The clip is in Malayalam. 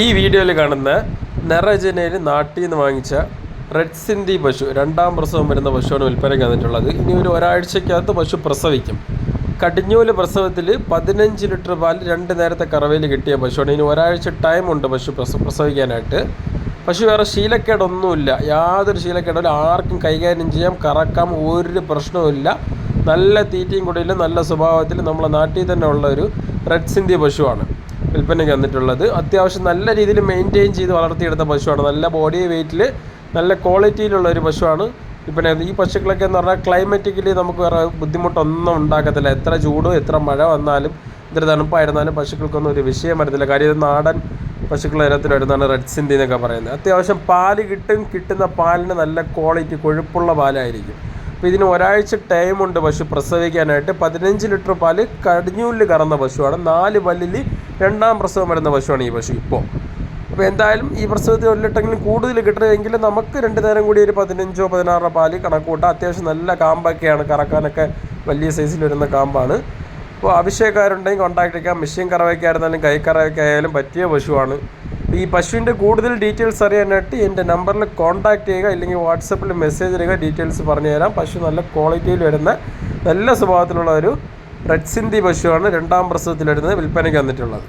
ഈ വീഡിയോയിൽ കാണുന്ന നിറജനയിൽ നാട്ടിൽ നിന്ന് വാങ്ങിച്ച റെഡ് സിന്ധി പശു രണ്ടാം പ്രസവം വരുന്ന പശുവാണ് വിൽപ്പനയ്ക്ക് വന്നിട്ടുള്ളത്. ഇനി ഒരു ഒരാഴ്ചക്കകത്ത് പശു പ്രസവിക്കും. കടിഞ്ഞൂൽ പ്രസവത്തിൽ പതിനഞ്ച് ലിറ്റർ പാൽ രണ്ട് നേരത്തെ കറവയിൽ കിട്ടിയ പശുവാണ്. ഇനി ഒരാഴ്ച ടൈമുണ്ട് പശു പ്രസവ പ്രസവിക്കാനായിട്ട്. പശു വേറെ ശീലക്കേടൊന്നുമില്ല. യാതൊരു ശീലക്കേടില്ല ആർക്കും കൈകാര്യം ചെയ്യാം കറക്കാം ഒരു പ്രശ്നവുമില്ല നല്ല തീറ്റയും കൂടിയിലും നല്ല സ്വഭാവത്തിൽ നമ്മളെ നാട്ടിൽ തന്നെ ഉള്ള ഒരു റെഡ് സിന്ധി പശുവാണ്. വിൽപ്പനയ്ക്ക് വന്നിട്ടുള്ളത്. അത്യാവശ്യം നല്ല രീതിയിൽ മെയിന്റെയിൻ ചെയ്ത് വളർത്തിയെടുത്ത പശുവാണ്. നല്ല ബോഡി വെയിറ്റിൽ നല്ല ക്വാളിറ്റിയിലുള്ള ഒരു പശുവാണ്. വിൽപ്പന ഈ പശുക്കളൊക്കെ എന്ന് പറഞ്ഞാൽ ക്ലൈമറ്റിക്കലി നമുക്ക് വേറെ ബുദ്ധിമുട്ടൊന്നും ഉണ്ടാക്കത്തില്ല. എത്ര ചൂട് എത്ര മഴ വന്നാലും ഇത്ര തണുപ്പായിരുന്നാലും പശുക്കൾക്കൊന്നും ഒരു വിഷയം വരത്തില്ല. കാര്യം ഇത് നാടൻ ഇനത്തിൽ വരുന്നതാണ് റെഡ് സിന്ധി എന്നൊക്കെ പറയുന്നത്. അത്യാവശ്യം പാൽ കിട്ടും കിട്ടുന്ന പാലിന് നല്ല ക്വാളിറ്റി കൊഴുപ്പുള്ള പാലായിരിക്കും. അപ്പോൾ ഇതിന് ഒരാഴ്ച ടൈമുണ്ട് പശു പ്രസവിക്കാനായിട്ട്. പതിനഞ്ച് ലിറ്റർ പാൽ കടിഞ്ഞൂലിൽ കറന്ന പശുവാണ്. നാല് പല്ലിൽ രണ്ടാം പ്രസവം വരുന്ന പശുവാണ് ഈ പശു ഇപ്പോൾ. അപ്പോൾ എന്തായാലും ഈ പ്രസവത്തിൽ ഒരു ലിട്ടെങ്കിലും കൂടുതൽ കിട്ടണമെങ്കിൽ നമുക്ക് രണ്ട് നേരം കൂടി ഒരു പതിനഞ്ചോ പതിനാറോ പാൽ കണക്ക് കൂട്ടാം അത്യാവശ്യം നല്ല കാമ്പൊക്കെയാണ്. കറക്കാനൊക്കെ വലിയ സൈസിൽ വരുന്ന കാമ്പാണ്. അപ്പോൾ അഭിഷേകക്കാരുണ്ടെങ്കിൽ കോൺടാക്ട് ചെയ്യാം മെഷീൻ കറവയ്ക്കായിരുന്നാലും കൈ കറവയ്ക്കായാലും പറ്റിയ പശുവാണ്. ഈ പശുവിന്റെ കൂടുതൽ ഡീറ്റെയിൽസ് അറിയാനായിട്ട് എന്റെ നമ്പറിൽ കോൺടാക്ട് ചെയ്യുക ഇല്ലെങ്കിൽ വാട്സപ്പിൽ മെസ്സേജ് ചെയ്യുക ഡീറ്റെയിൽസ് പറഞ്ഞു തരാം പശു നല്ല ക്വാളിറ്റിയിൽ വരുന്ന നല്ല സ്വഭാവത്തിലുള്ള ഒരു റെഡ് സിന്ധി പശുവാണ് രണ്ടാം പ്രസവത്തിലെടുത്ത് വിൽപ്പനയ്ക്ക് വന്നിട്ടുള്ളത്.